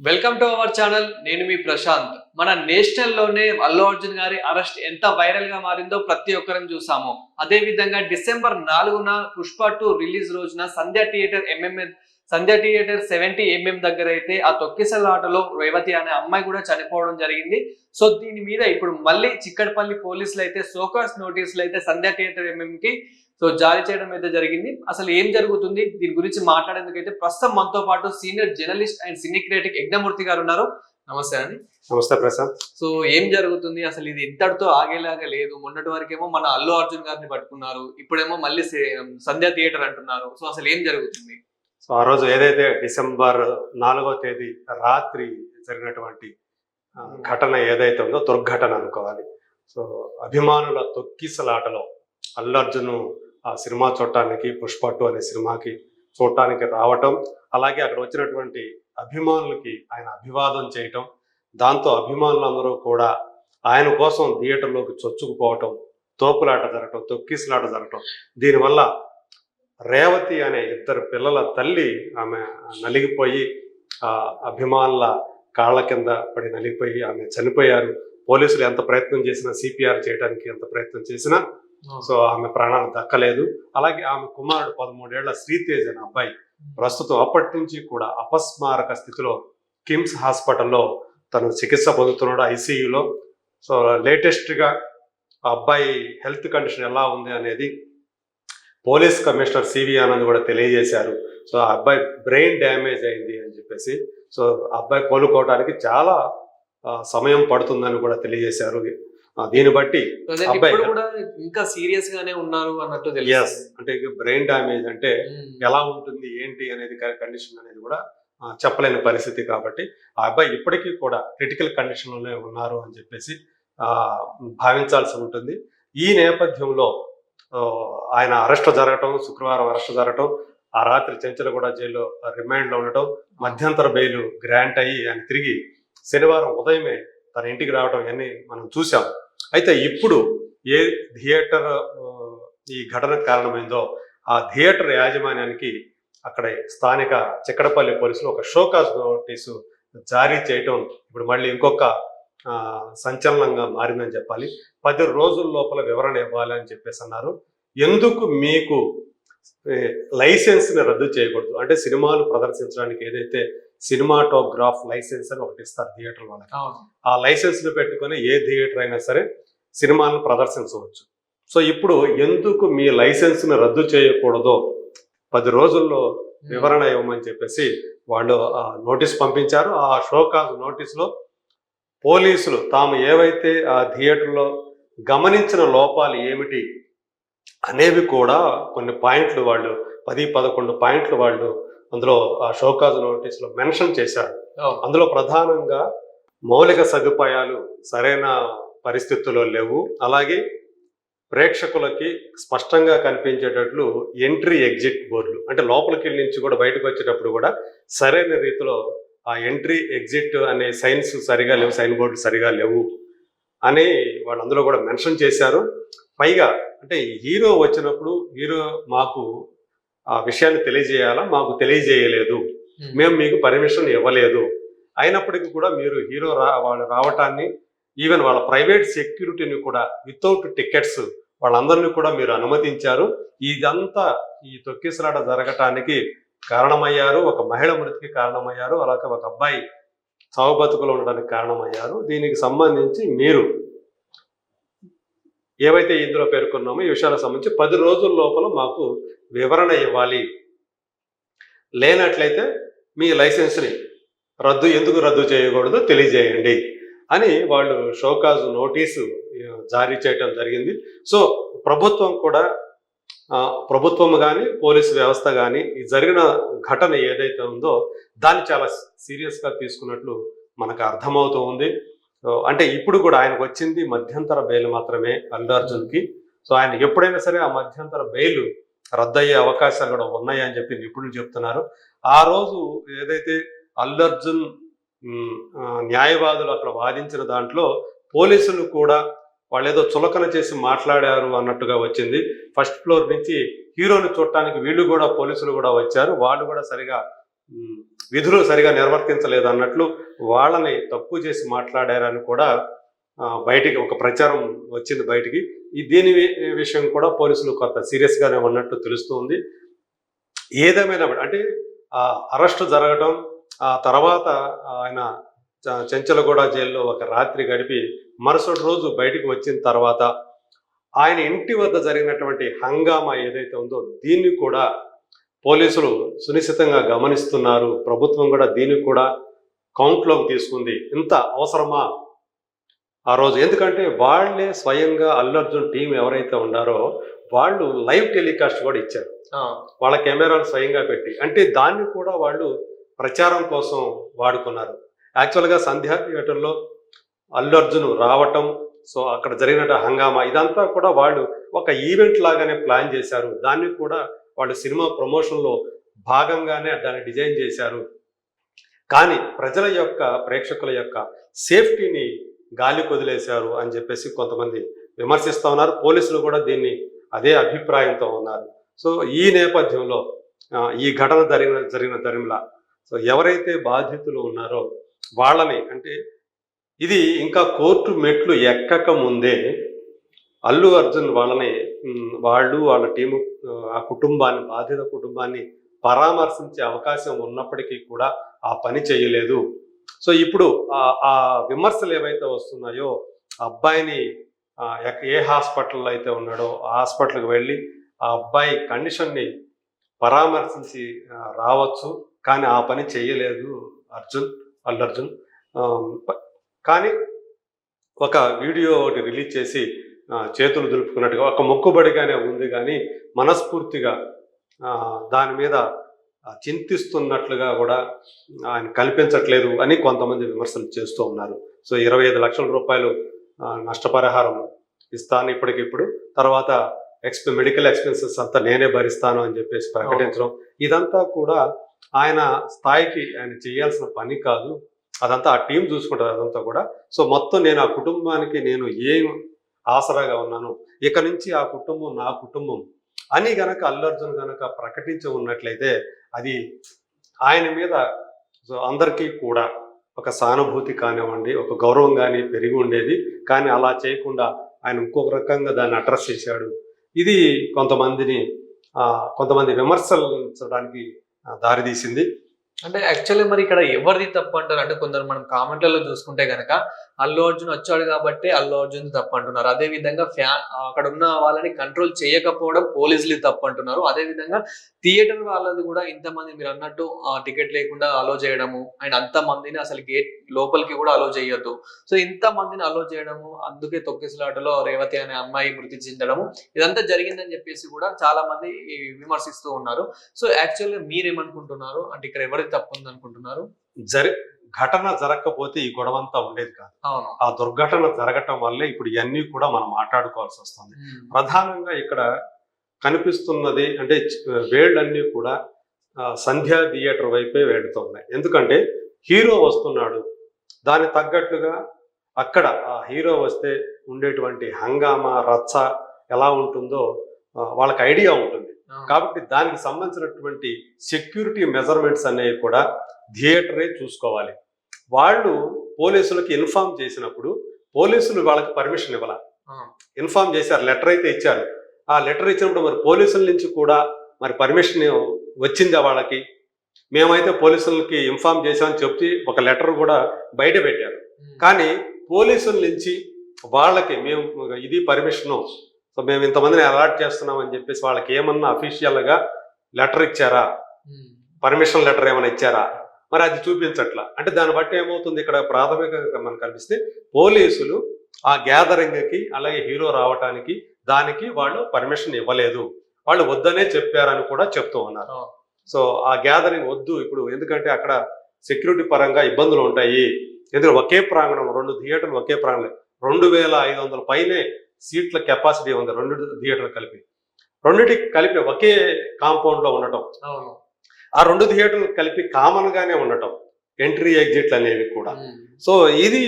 Welcome to our channel నేను మీ ప్రశాంత్. మన నేషనల్లోనే అల్లు అర్జున్ గారి అరెస్ట్ ఎంత వైరల్గా మారిందో ప్రతి ఒక్కరం చూసాము. అదే విధంగా డిసెంబర్ నాలుగున పుష్ప టూ రిలీజ్ రోజున సంధ్య థియేటర్ ఎంఎంఎం సంధ్య థియేటర్ సెవెంటీ ఎంఎం దగ్గర అయితే ఆ తొక్కిసలాటలో రేవతి అనే అమ్మాయి కూడా చనిపోవడం జరిగింది. సో దీని మీద ఇప్పుడు మళ్ళీ చిక్కడపల్లి పోలీసులు అయితే సోకాస్ నోటీసులు అయితే సంధ్య థియేటర్ ఎంఎం కి సో జారీ చేయడం అయితే జరిగింది. అసలు ఏం జరుగుతుంది? దీని గురించి మాట్లాడేందుకు అయితే ప్రస్తుతం మనతో పాటు senior journalist and cine critic Yagnamurthy గారు ఉన్నారు. నమస్తే అండి. నమస్తే ప్రశాంత్ సో ఏం జరుగుతుంది? అసలు ఇది ఇంతటితో ఆగేలాగా లేదు. మొన్నటి వరకేమో మన అల్లు అర్జున్ గారిని పట్టుకున్నారు. ఇప్పుడేమో మళ్ళీ సంధ్యా థియేటర్ అంటున్నారు. సో అసలు ఏం జరుగుతుంది? సో ఆ రోజు ఏదైతే డిసెంబర్ నాలుగో తేదీ రాత్రి జరిగినటువంటి ఘటన ఏదైతే ఉందో దుర్ఘటన అనుకోవాలి. సో అభిమానుల తొక్కిసలాటలో అల్లు ఆ సినిమా చూడటానికి పుష్ప టూ అనే సినిమాకి చూడటానికి రావటం అలాగే అక్కడ వచ్చినటువంటి అభిమానులకి ఆయన అభివాదం చేయటం దాంతో అభిమానులందరూ కూడా ఆయన కోసం థియేటర్లోకి చొచ్చుకుపోవటం తోపులాట జరగటం తొక్కిసలాట జరగటం దీనివల్ల రేవతి అనే ఇద్దరు పిల్లల తల్లి ఆమె నలిగిపోయి ఆ అభిమానుల కాళ్ళ కింద పడి నలిగిపోయి ఆమె చనిపోయారు. పోలీసులు ఎంత ప్రయత్నం చేసినా సిపిఆర్ చేయడానికి ఎంత ప్రయత్నం చేసినా సో ఆమె ప్రాణాలు దక్కలేదు. అలాగే ఆమె కుమారుడు పదమూడేళ్ళ శ్రీతేజ్ అనే అబ్బాయి ప్రస్తుతం అప్పటి నుంచి కూడా అపస్మారక స్థితిలో కిమ్స్ హాస్పిటల్లో తను చికిత్స పొందుతున్నాడు ఐసీయూలో. సో లేటెస్ట్గా ఆ అబ్బాయి హెల్త్ కండిషన్ ఎలా ఉంది అనేది పోలీస్ కమిషనర్ సివి ఆనంద్ కూడా తెలియజేశారు. సో ఆ అబ్బాయి బ్రెయిన్ డ్యామేజ్ అయింది అని చెప్పేసి సో అబ్బాయి కోలుకోవడానికి చాలా సమయం పడుతుందని కూడా తెలియజేశారు. దీన్ని బట్టి ఇంకా సీరియస్ గానే ఉన్నారు అన్నట్టు ఎస్ అంటే బ్రెయిన్ డ్యామేజ్ అంటే ఎలా ఉంటుంది ఏంటి అనేది కండిషన్ అనేది కూడా చెప్పలేని పరిస్థితి కాబట్టి ఆ అబ్బాయి ఇప్పటికీ కూడా క్రిటికల్ కండిషన్లోనే ఉన్నారు అని చెప్పేసి ఆ, భావించాల్సి ఉంటుంది. ఈ నేపథ్యంలో ఆయన అరెస్ట్ జరగటం శుక్రవారం అరెస్ట్ జరగటం ఆ రాత్రి చెంచలగూడ జైల్లో రిమాండ్లో ఉండటం మధ్యంతర బెయిల్ గ్రాంట్ అయ్యి ఆయన తిరిగి శనివారం ఉదయమే తన ఇంటికి రావడం ఇవన్నీ మనం చూసాం అయితే ఇప్పుడు ఏ థియేటర్ ఈ ఘటనకు కారణమైందో ఆ థియేటర్ యాజమాన్యానికి అక్కడ స్థానిక చిక్కడపల్లి పోలీసులు ఒక షోకాస్ నోటీసు జారీ చేయటం. ఇప్పుడు మళ్ళీ ఇంకొక సంచలనంగా మారిందని చెప్పాలి. పది రోజుల లోపల వివరణ ఇవ్వాలి అని చెప్పేసి అన్నారు. ఎందుకు మీకు లైసెన్స్ని రద్దు చేయకూడదు? అంటే సినిమాలు ప్రదర్శించడానికి ఏదైతే సినిమాటోగ్రాఫ్ లైసెన్స్ అని ఒకటి ఇస్తారు థియేటర్ వాళ్ళకి. ఆ లైసెన్స్ని పెట్టుకొని ఏ థియేటర్ అయినా సరే సినిమాలను ప్రదర్శించవచ్చు. సో ఇప్పుడు ఎందుకు మీ లైసెన్స్ని రద్దు చేయకూడదో పది రోజుల్లో వివరణ ఇవ్వమని చెప్పేసి వాళ్ళు నోటీస్ పంపించారు. ఆ షోకాజ్ నోటీస్లో పోలీసులు తాము ఏవైతే ఆ థియేటర్లో గమనించిన లోపాలు ఏమిటి అనేవి కూడా కొన్ని పాయింట్లు వాళ్ళు పది పదకొండు పాయింట్లు వాళ్ళు అందులో ఆ షోకాజ్ నోటీస్లో మెన్షన్ చేశారు. అందులో ప్రధానంగా మౌలిక సదుపాయాలు సరైన పరిస్థితుల్లో లేవు అలాగే ప్రేక్షకులకి స్పష్టంగా కనిపించేటట్లు ఎంట్రీ ఎగ్జిట్ బోర్డులు అంటే లోపలికి వెళ్ళి నుంచి కూడా బయటకు వచ్చేటప్పుడు కూడా సరైన రీతిలో ఆ ఎంట్రీ ఎగ్జిట్ అనే సైన్స్ సరిగా లేవు సైన్ బోర్డులు సరిగా లేవు అని వాళ్ళు అందులో కూడా మెన్షన్ చేశారు. పైగా అంటే హీరో వచ్చినప్పుడు హీరో మాకు ఆ విషయాన్ని తెలియజేయాలా? మాకు తెలియజేయలేదు. మేము మీకు పర్మిషన్ ఇవ్వలేదు. అయినప్పటికీ కూడా మీరు హీరో రా వాళ్ళు రావటాన్ని ఈవెన్ వాళ్ళ ప్రైవేట్ సెక్యూరిటీని కూడా వితౌట్ టికెట్స్ వాళ్ళందరినీ కూడా మీరు అనుమతించారు. ఇదంతా ఈ తొక్కిసలాట జరగటానికి కారణమయ్యారు ఒక మహిళ మృతికి కారణమయ్యారు అలాగే ఒక అబ్బాయి చావు బతుకులు ఉండడానికి కారణమయ్యారు. దీనికి సంబంధించి మీరు ఏవైతే ఇందులో పేర్కొన్నామో ఈ విషయాలకు సంబంధించి పది రోజుల లోపల మాకు వివరణ ఇవ్వాలి. లేనట్లయితే మీ లైసెన్స్ని రద్దు ఎందుకు రద్దు చేయకూడదు తెలియజేయండి అని వాళ్ళు షోకాజ్ నోటీసు జారీ చేయటం జరిగింది. సో ప్రభుత్వం కూడా ప్రభుత్వం కానీ పోలీసు వ్యవస్థ కానీ ఈ జరిగిన ఘటన ఏదైతే ఉందో దాన్ని చాలా సీరియస్గా తీసుకున్నట్లు మనకు అర్థమవుతూ ఉంది. అంటే ఇప్పుడు కూడా ఆయనకు వచ్చింది మధ్యంతర బెయిల్ మాత్రమే అల్లు అర్జున్కి. సో ఆయన ఎప్పుడైనా సరే ఆ మధ్యంతర బెయిల్ రద్దయ్యే అవకాశాలు కూడా ఉన్నాయని చెప్పి నిపుణులు చెప్తున్నారు. ఆ రోజు ఏదైతే అల్లు అర్జున్ న్యాయవాదులు అక్కడ వాదించిన దాంట్లో పోలీసులు కూడా వాళ్ళు ఏదో చులకన చేసి మాట్లాడారు అన్నట్టుగా వచ్చింది. ఫస్ట్ ఫ్లోర్ నుంచి హీరోని చూడటానికి వీళ్ళు కూడా పోలీసులు కూడా వచ్చారు. వాళ్ళు కూడా సరిగా విధులు సరిగా నిర్వర్తించలేదు అన్నట్లు వాళ్ళని తక్కువ చేసి మాట్లాడారని కూడా బయటికి ఒక ప్రచారం వచ్చింది బయటికి. ఈ దీని విషయం కూడా పోలీసులు కొంత సీరియస్గానే ఉన్నట్టు తెలుస్తుంది. ఏదేమైనా అంటే ఆ అరెస్ట్ జరగడం ఆ తర్వాత ఆయన చ- చెంచలగూడ జైల్లో ఒక రాత్రి గడిపి మరుసటి రోజు బయటికి వచ్చిన తర్వాత ఆయన ఇంటి వద్ద జరిగినటువంటి హంగామా ఏదైతే ఉందో దీన్ని కూడా పోలీసులు సునిశ్చితంగా గమనిస్తున్నారు. ప్రభుత్వం కూడా దీన్ని కూడా కౌంట్లోకి తీసుకుంది. ఇంత అవసరమా? ఆ రోజు ఎందుకంటే వాళ్ళే స్వయంగా అల్లు అర్జున్ టీం ఎవరైతే ఉన్నారో వాళ్ళు లైవ్ టెలికాస్ట్ కూడా ఇచ్చారు. వాళ్ళ కెమెరాలు స్వయంగా పెట్టి అంటే దాన్ని కూడా వాళ్ళు ప్రచారం కోసం వాడుకున్నారు. యాక్చువల్గా సంధ్యా థియేటర్లో అల్లు అర్జున్ రావటం సో అక్కడ జరిగిన హంగామా ఇదంతా కూడా వాళ్ళు ఒక ఈవెంట్ లాగానే ప్లాన్ చేశారు. దాన్ని కూడా వాళ్ళు సినిమా ప్రమోషన్లో భాగంగానే దాన్ని డిజైన్ చేశారు. కానీ ప్రజల యొక్క ప్రేక్షకుల యొక్క సేఫ్టీని గాలి కొదిలేశారు అని చెప్పేసి కొంతమంది విమర్శిస్తూ ఉన్నారు. పోలీసులు కూడా దీన్ని అదే అభిప్రాయంతో ఉన్నారు. సో ఈ నేపథ్యంలో ఈ ఘటన జరిగిన జరిగిన దరిమిలా సో ఎవరైతే బాధితులు ఉన్నారో వాళ్ళని అంటే ఇది ఇంకా కోర్టు మెట్లు ఎక్కక ముందే అల్లు అర్జున్ వాళ్ళని వాళ్ళు వాళ్ళ టీము ఆ, కుటుంబాన్ని బాధిత కుటుంబాన్ని పరామర్శించే అవకాశం ఉన్నప్పటికీ కూడా ఆ పని చేయలేదు. సో ఇప్పుడు ఆ- విమర్శలు ఏవైతే వస్తున్నాయో ఆ అబ్బాయిని ఏ హాస్పిటల్లో అయితే ఉన్నాడో ఆ హాస్పిటల్కి వెళ్ళి ఆ అబ్బాయి కండిషన్ని పరామర్శించి రావచ్చు. కానీ ఆ పని చేయలేదు అర్జున్ అల్లు అర్జున్. కానీ ఒక వీడియో ఒకటి రిలీజ్ చేసి చేతులు దులుపుకున్నట్టుగా ఒక మొక్కుబడిగానే ఉంది కానీ మనస్ఫూర్తిగా దాని మీద చింతిస్తున్నట్లుగా కూడా ఆయన కల్పించట్లేదు అని కొంతమంది విమర్శలు చేస్తూ ఉన్నారు. సో ఇరవై ఐదు లక్షల రూపాయలు నష్టపరిహారం ఇస్తాను ఇప్పటికిప్పుడు. తర్వాత ఎక్స్పె మెడికల్ ఎక్స్పెన్సెస్ అంతా నేనే భరిస్తాను అని చెప్పేసి ప్రకటించడం. ఇదంతా కూడా ఆయన స్థాయికి ఆయన చేయాల్సిన పని కాదు. అదంతా ఆ టీం చూసుకుంటారు అదంతా కూడా. సో మొత్తం నేను ఆ కుటుంబానికి నేను ఏం ఆసరాగా ఉన్నాను ఇక నుంచి ఆ కుటుంబం నా కుటుంబం అని గనక అల్లు అర్జున్ గనక ప్రకటించి ఉన్నట్లయితే అది ఆయన మీద సో అందరికీ కూడా ఒక సానుభూతి కానివ్వండి ఒక గౌరవం కానీ పెరిగి ఉండేది. కానీ అలా చేయకుండా ఆయన ఇంకొక రకంగా దాన్ని అడ్రస్ చేశాడు. ఇది కొంతమందిని కొంతమంది విమర్శించడానికి దారితీసింది. అంటే యాక్చువల్లీ మరి ఇక్కడ ఎవరిది తప్పు అంటారు? అంటే కొందరు మనం కామెంట్లలో చూసుకుంటే గనక అల్లు అర్జున్ వచ్చాడు కాబట్టి అల్లు అర్జున్ తప్పు అంటున్నారు. అదే విధంగా ఫ్యాన్ అక్కడ ఉన్న వాళ్ళని కంట్రోల్ చేయకపోవడం పోలీసులు తప్పు అంటున్నారు. అదే విధంగా థియేటర్ వాళ్ళది కూడా ఇంతమంది మీరు అన్నట్టు టికెట్ లేకుండా అలో చేయడము అండ్ అంత మందిని అసలు గేట్ లోపలికి కూడా అలో చేయొద్దు. సో ఇంత మందిని అలో చేయడము అందుకే తొక్కిసలాటలో రేవతి అనే అమ్మాయి మృతి చెందడము ఇదంతా జరిగిందని చెప్పేసి కూడా చాలా మంది ఈ విమర్శిస్తూ ఉన్నారు. సో యాక్చువల్గా మీరేమనుకుంటున్నారు? అంటే ఇక్కడ ఎవరి తప్పు ఉంది అనుకుంటున్నారు జరి ఘటన జరగకపోతే ఈ గొడవంతా ఉండేది కాదు. ఆ దుర్ఘటన జరగటం వల్లే ఇప్పుడు ఇవన్నీ కూడా మనం మాట్లాడుకోవాల్సి వస్తుంది ప్రధానంగా ఇక్కడ కనిపిస్తున్నది అంటే వేళ్ళన్నీ కూడా సంధ్యా థియేటర్ వైపే వెళుతున్నాయి. ఎందుకంటే హీరో వస్తున్నాడు. దానికి తగ్గట్లుగా అక్కడ ఆ హీరో వస్తే ఉండేటువంటి హంగామా రచ్చ ఎలా ఉంటుందో వాళ్ళకి ఐడియా ఉంటుంది. కాబట్టి దానికి సంబంధించినటువంటి సెక్యూరిటీ మెజర్మెంట్స్ అనేవి కూడా థియేటరే చూసుకోవాలి. వాళ్ళు పోలీసులకు ఇన్ఫార్మ్ చేసినప్పుడు పోలీసులు వాళ్ళకి పర్మిషన్ ఇవ్వాలి? అవును. ఇన్ఫార్మ్ చేశారు లెటర్ అయితే ఇచ్చారు. ఆ లెటర్ ఇచ్చినప్పుడు మరి పోలీసుల నుంచి కూడా మరి పర్మిషన్ వచ్చిందా వాళ్ళకి? మేమైతే పోలీసులకి ఇన్ఫార్మ్ చేశామని చెప్పి ఒక లెటర్ కూడా బయట పెట్టారు. కానీ పోలీసుల నుంచి వాళ్ళకి మేము ఇది పర్మిషను సో మేము ఇంతమందిని అలాట్ చేస్తున్నాం అని చెప్పేసి వాళ్ళకి ఏమన్నా అఫీషియల్గా లెటర్ ఇచ్చారా. పర్మిషన్ లెటర్ ఏమైనా ఇచ్చారా? మరి అది చూపించట్లా. అంటే దాన్ని బట్టి ఏమవుతుంది? ఇక్కడ ప్రాథమికంగా మనకు కనిపిస్తే పోలీసులు ఆ గ్యాదరింగ్కి అలాగే హీరో రావటానికి దానికి వాళ్ళు పర్మిషన్ ఇవ్వలేదు. వాళ్ళు వద్దనే చెప్పారని కూడా చెప్తూ ఉన్నారు. సో ఆ గ్యాదరింగ్ వద్దు. ఇప్పుడు ఎందుకంటే అక్కడ సెక్యూరిటీ పరంగా ఇబ్బందులు ఉంటాయి. ఎందుకంటే ఒకే ప్రాంగణం రెండు థియేటర్లు ఒకే ప్రాంగణం. రెండు వేల ఐదు వందల పైనే సీట్ల కెపాసిటీ ఉంది రెండు థియేటర్లు కలిపి. రెండింటికి కలిపి ఒకే కాంపౌండ్లో ఉండటం. ఆ రెండు థియేటర్లు కలిపి కామన్ గానే ఉండటం. ఎంట్రీ ఎగ్జిట్లు అనేవి కూడా. సో ఇది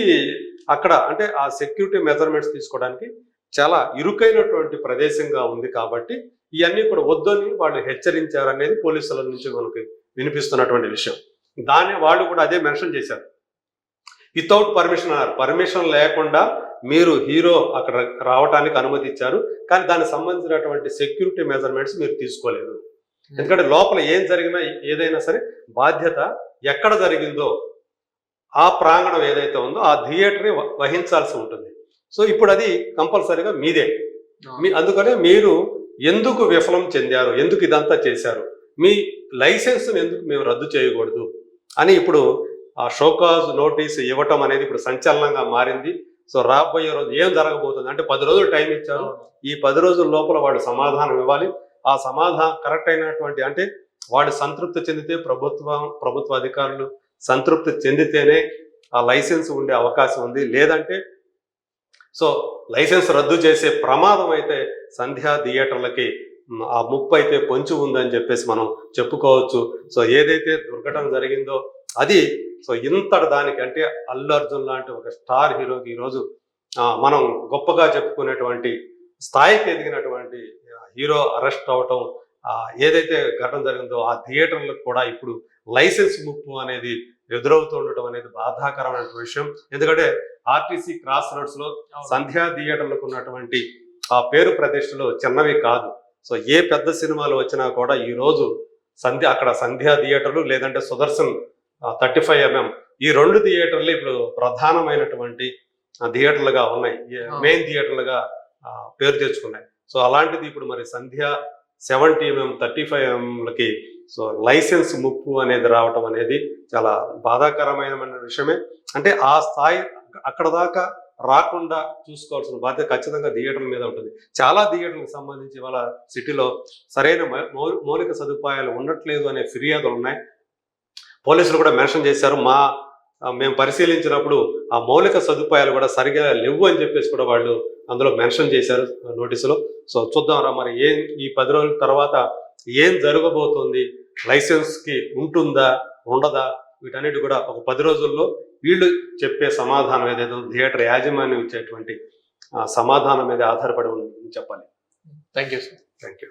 అక్కడ అంటే ఆ సెక్యూరిటీ మెజర్మెంట్స్ తీసుకోవడానికి చాలా ఇరుకైనటువంటి ప్రదేశంగా ఉంది కాబట్టి ఇవన్నీ కూడా వద్దని వాళ్ళు హెచ్చరించారనేది పోలీసుల నుంచి మనకి వినిపిస్తున్నటువంటి విషయం. దాన్ని వాళ్ళు కూడా అదే మెన్షన్ చేశారు. వితౌట్ పర్మిషన్ అన్నారు. పర్మిషన్ లేకుండా మీరు హీరో అక్కడ రావడానికి అనుమతి ఇచ్చారు కానీ దానికి సంబంధించినటువంటి సెక్యూరిటీ మెజర్మెంట్స్ మీరు తీసుకోలేదు. ఎందుకంటే లోపల ఏం జరిగినా ఏదైనా సరే బాధ్యత ఎక్కడ జరిగిందో ఆ ప్రాంగణం ఏదైతే ఉందో ఆ థియేటరే వ- వహించాల్సి ఉంటుంది. సో ఇప్పుడు అది కంపల్సరీగా మీదే. మీ అందుకనే మీరు ఎందుకు విఫలం చెందారు ఎందుకు ఇదంతా చేశారు మీ లైసెన్స్ ఎందుకు మేము రద్దు చేయకూడదు అని ఇప్పుడు ఆ షోకాజ్ నోటీస్ ఇవ్వటం అనేది ఇప్పుడు సంచలనంగా మారింది. సో రాబోయే రోజు ఏం జరగబోతుంది? అంటే పది రోజులు టైం ఇచ్చారు. ఈ పది రోజుల లోపల వాళ్ళు సమాధానం ఇవ్వాలి. ఆ సమాధానం కరెక్ట్ అయినటువంటి అంటే వాళ్ళు సంతృప్తి చెందితే ప్రభుత్వం ప్రభుత్వ అధికారులు సంతృప్తి చెందితేనే ఆ లైసెన్స్ ఉండే అవకాశం ఉంది. లేదంటే సో లైసెన్స్ రద్దు చేసే ప్రమాదం అయితే సంధ్యా థియేటర్లకి ఆ ముప్పు అయితే పొంచి ఉందని చెప్పేసి మనం చెప్పుకోవచ్చు. సో ఏదైతే దుర్ఘటన జరిగిందో అది సో ఇంతటి దానికి అంటే అల్లు అర్జున్ లాంటి ఒక స్టార్ హీరోకి ఈరోజు ఆ, మనం గొప్పగా చెప్పుకునేటువంటి స్థాయికి ఎదిగినటువంటి హీరో అరెస్ట్ అవటం ఏదైతే ఘటన జరిగిందో ఆ థియేటర్లకు కూడా ఇప్పుడు లైసెన్స్ ముప్పు అనేది ఎదురవుతుండటం అనేది బాధాకరమైన విషయం. ఎందుకంటే ఆర్టీసీ క్రాస్ రోడ్స్లో సంధ్యా థియేటర్లకు ఉన్నటువంటి ఆ పేరు ప్రతిష్టలు చిన్నవి కాదు. సో ఏ పెద్ద సినిమాలు వచ్చినా కూడా ఈ రోజు సంధ్య అక్కడ సంధ్యా థియేటర్లు లేదంటే సుదర్శన్ థర్టీ ఫైవ్ ఎంఎం. ఈ రెండు థియేటర్లు ఇప్పుడు ప్రధానమైనటువంటి ఆ, థియేటర్లుగా ఉన్నాయి. మెయిన్ థియేటర్లుగా పేరు తెచ్చుకున్నాయి. సో అలాంటిది ఇప్పుడు మరి Sandhya seventy MM thirty five ఎంఎంలకి సో లైసెన్స్ ముప్పు అనేది రావటం అనేది చాలా బాధాకరమైన విషయమే. అంటే ఆ స్థాయి అక్కడ దాకా రాకుండా చూసుకోవాల్సిన బాధ్యత ఖచ్చితంగా థియేటర్ల మీద ఉంటుంది. చాలా థియేటర్లకు సంబంధించి వాళ్ళ సిటీలో సరైన మౌలిక సదుపాయాలు ఉండట్లేదు అనే ఫిర్యాదులు ఉన్నాయి. పోలీసులు కూడా మెన్షన్ చేశారు మా మేము పరిశీలించినప్పుడు ఆ మౌలిక సదుపాయాలు కూడా సరిగా లేవు అని చెప్పేసి కూడా వాళ్ళు అందులో మెన్షన్ చేశారు నోటీసులో. సో చూద్దాం రా మరి ఏం ఈ పది రోజుల తర్వాత ఏం జరగబోతుంది? లైసెన్స్కి ఉంటుందా? ఉండదా? వీటన్నిటి కూడా ఒక పది రోజుల్లో వీళ్ళు చెప్పే సమాధానం ఏదైతే ఉందో, థియేటర్ యాజమాన్యం ఇచ్చేటువంటి ఆ, సమాధానం మీద ఆధారపడి ఉందని చెప్పాలి. Thank you thank you.